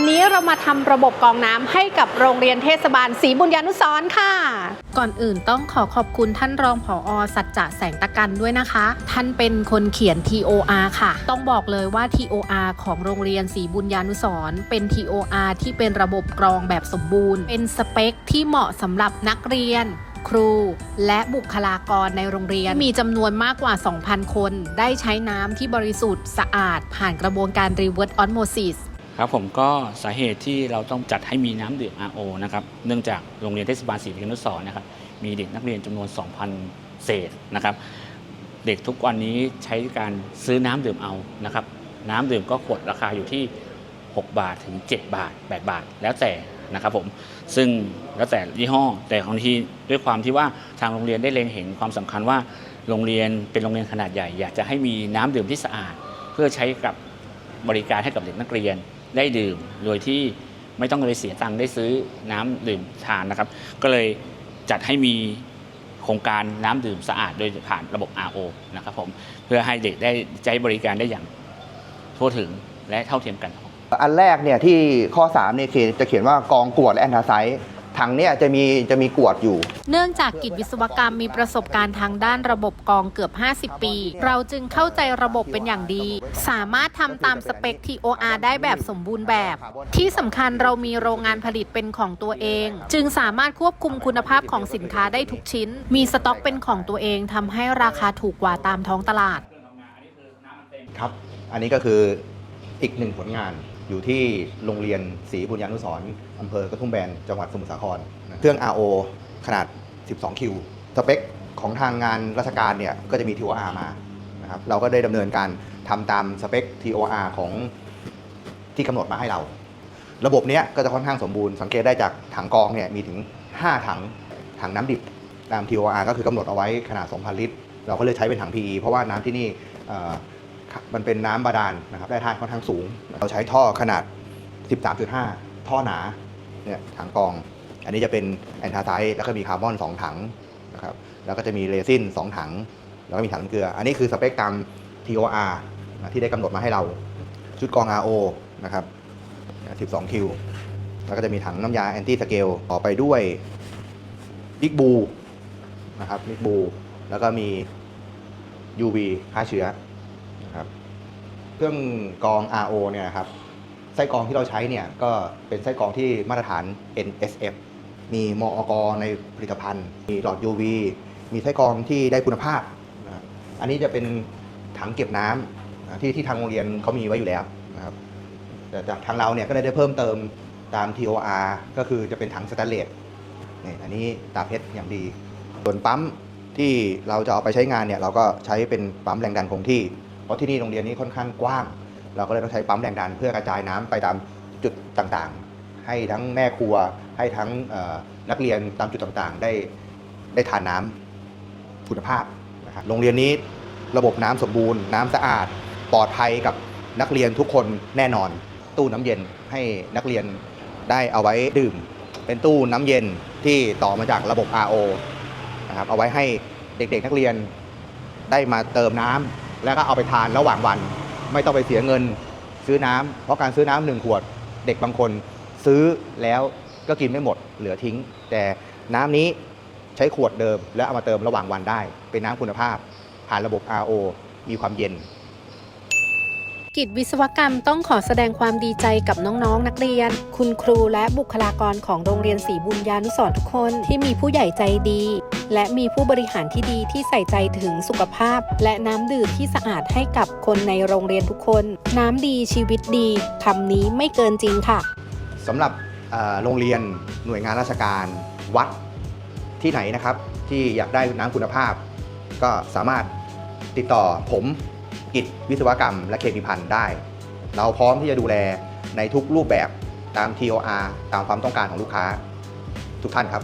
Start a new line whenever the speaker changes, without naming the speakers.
วันนี้เรามาทำระบบกรองน้ำให้กับโรงเรียนเทศบาลศรีบุญญานุสร์ค่ะ ก่อนอื่นต้องขอขอบคุณท่านรองผออสัจจะแสงตะกันด้วยนะคะ ท่านเป็นคนเขียน TOR ค่ะ ต้องบอกเลยว่า TOR ของโรงเรียนศรีบุญญานุสร์เป็น TOR ที่เป็นระบบกรองแบบสมบูรณ์ เป็นสเปคที่เหมาะสำหรับนักเรียนครูและบุคลากรในโรงเรียนมีจำนวนมากกว่า 2,000 คน ได้ใช้น้ำที่บริสุทธิ์สะอาด ผ่านกระบวนการ reverse osmosis
ครับผมก็สาเหตุที่เราต้องจัดให้มีน้ำดื่ม RO นะครับเนื่องจากโรงเรียนเทศบาลศรีบุญญานุสรณ์นะครับมีเด็กนักเรียนจำนวน 2,000 เศษนะครับเด็กทุกวันนี้ใช้การซื้อน้ำดื่มเอานะครับน้ำดื่มก็ขวดราคาอยู่ที่ 6 บาทถึง 7 บาท 8 บาท แล้วแต่นะครับผมซึ่งแล้วแต่ยี่ห้อแต่บางทีด้วยความที่ว่าทางโรงเรียนได้เล็งเห็นความสำคัญว่าโรงเรียนเป็นโรงเรียนขนาดใหญ่ อยากจะให้มีน้ำดื่มที่สะอาด เพื่อใช้กับบริการให้กับเด็กนักเรียน ได้ดื่ม โดยที่ไม่ต้องไปเสียตังค์ได้ซื้อน้ำดื่มทานนะครับ ก็เลยจัดให้มีโครงการน้ำดื่มสะอาดโดยผ่านระบบ RO นะครับผมเพื่อให้เด็กได้ใช้บริการได้อย่างทั่วถึงและเท่าเทียมกัน
อันแรกเนี่ยที่ข้อ3เนี่ยคือจะเขียนว่ากองกรวดและแอนทาไซต์ ถังเนี่ยจะมีจะมีกรวดอยู่
เนื่องจากกิจวิศวกรรมมีประสบการณ์ทางด้านระบบกรองเกือบ 50 ปี เราจึงเข้าใจระบบเป็นอย่างดี สามารถทำตามสเปค TOR ได้แบบสมบูรณ์แบบ ที่สำคัญเรามีโรงงานผลิตเป็นของตัวเอง จึงสามารถควบคุมคุณภาพของสินค้าได้ทุกชิ้น มีสต็อกเป็นของตัวเองทำให้ราคาถูกกว่าตามท้องตลาด
ครับ อันนี้ก็คือ อีกหนึ่งผลงานอยู่ที่โรงเรียนศรีบุญญานุสรณ์อำเภอกระทุ่มแบนจังหวัดสมุทรสาครนะเครื่อง RO ขนาด 12 คิว สเปคของทางงานราชการเนี่ยก็จะมี TOR มานะครับเราก็ได้ดำเนินการทำตามสเปค TOR ของที่กำหนดมาให้เรา ระบบเนี้ยก็จะค่อนข้างสมบูรณ์สังเกตได้จากถังกรองเนี่ยมีถึง 5 ถังถังน้ำดิบตาม TOR ก็คือกำหนดเอาไว้ขนาด 2,000 ลิตร เราก็เลยใช้เป็นถัง PE เพราะว่าน้ำที่นี่เอ่อ มันเป็นน้ำบาดาลนะครับได้ธาตุค่อนข้างสูง เราใช้ท่อขนาด 13.5 ท่อหนาเนี่ยถังกอง อันนี้จะเป็นแอนทาไซต์แล้วก็มีคาร์บอน 2 ถังนะครับแล้วก็จะมีเรซิน2 ถัง แล้วก็มีถังน้ำเกลือ อันนี้คือสเปคตาม TOR นะที่ได้กำหนดมาให้เราชุดกอง RO นะครับ 12 คิว แล้วก็จะมีถังน้ำยาแอนตี้สเกลต่อไปด้วยบิ๊กบูนะครับบิ๊กบู แล้วก็มี UV ฆ่าเชื้อ นะครับเครื่องกรอง RO เนี่ยนะครับไส้กรองที่เราใช้เนี่ยก็เป็นไส้กรองที่มาตรฐาน NSF มีมอกในผลิตภัณฑ์ มีหลอด UV มีไส้กรองที่ได้คุณภาพนะครับอันนี้จะเป็นถังเก็บน้ำนะที่ที่ทางโรงเรียนเขามีไว้อยู่แล้วนะครับแต่จากทางเราเนี่ยก็ได้เพิ่มเติมตาม TOR ก็คือจะเป็นถังสแตนเลสนี่อันนี้ตาเพชรอย่างดีส่วนปั๊มที่เราจะเอาไปใช้งานเนี่ยเราก็ใช้เป็นปั๊มแรงดันคงที่ เพราะที่นี่โรงเรียนนี้ค่อนข้างกว้าง เราก็เลยต้องใช้ปั๊มแรงดันเพื่อกระจายน้ำไปตามจุดต่างๆ ให้ทั้งแม่ครัว ให้ทั้งนักเรียนตามจุดต่างๆ ได้ได้ทานน้ำคุณภาพนะครับโรงเรียนนี้ระบบน้ำสมบูรณ์ น้ำสะอาดปลอดภัยกับนักเรียนทุกคนแน่นอน ตู้น้ำเย็นให้นักเรียนได้เอาไว้ดื่ม เป็นตู้น้ำเย็นที่ต่อมาจากระบบ RO นะครับเอาไว้ให้เด็กๆนักเรียนได้มาเติมน้ำ แล้วก็เอาไปทานระหว่างวัน ไม่ต้องไปเสียเงินซื้อน้ำเพราะการซื้อน้ำหนึ่งขวด เด็กบางคนซื้อแล้วก็กินไม่หมดเหลือทิ้ง แต่น้ำนี้ใช้ขวดเดิม แล้วเอามาเติมระหว่างวันได้ เป็นน้ำคุณภาพ ผ่านระบบ RO มีความเย็น
กิจวิศวกรรมต้องขอแสดงความดีใจกับน้องๆนักเรียน คุณครูและบุคลากรของโรงเรียนศรีบุญญานุสรทุกคนที่มีผู้ใหญ่ใจดี และมีผู้บริหารที่ดีที่ใส่ใจถึงสุขภาพ และน้ำดื่มที่สะอาดให้กับคนในโรงเรียนทุกคน น้ำดีชีวิตดีคำนี้ไม่เกินจริงค่ะ
สำหรับโรงเรียนหน่วยงานราชการวัดที่ไหนนะครับ ที่อยากได้น้ำคุณภาพ ก็สามารถติดต่อผมกิจวิศวกรรม และเคมีพันธ์ได้ เราพร้อมที่จะดูแลในทุกรูปแบบตาม TOR ตามความต้องการของลูกค้าทุกท่านครับ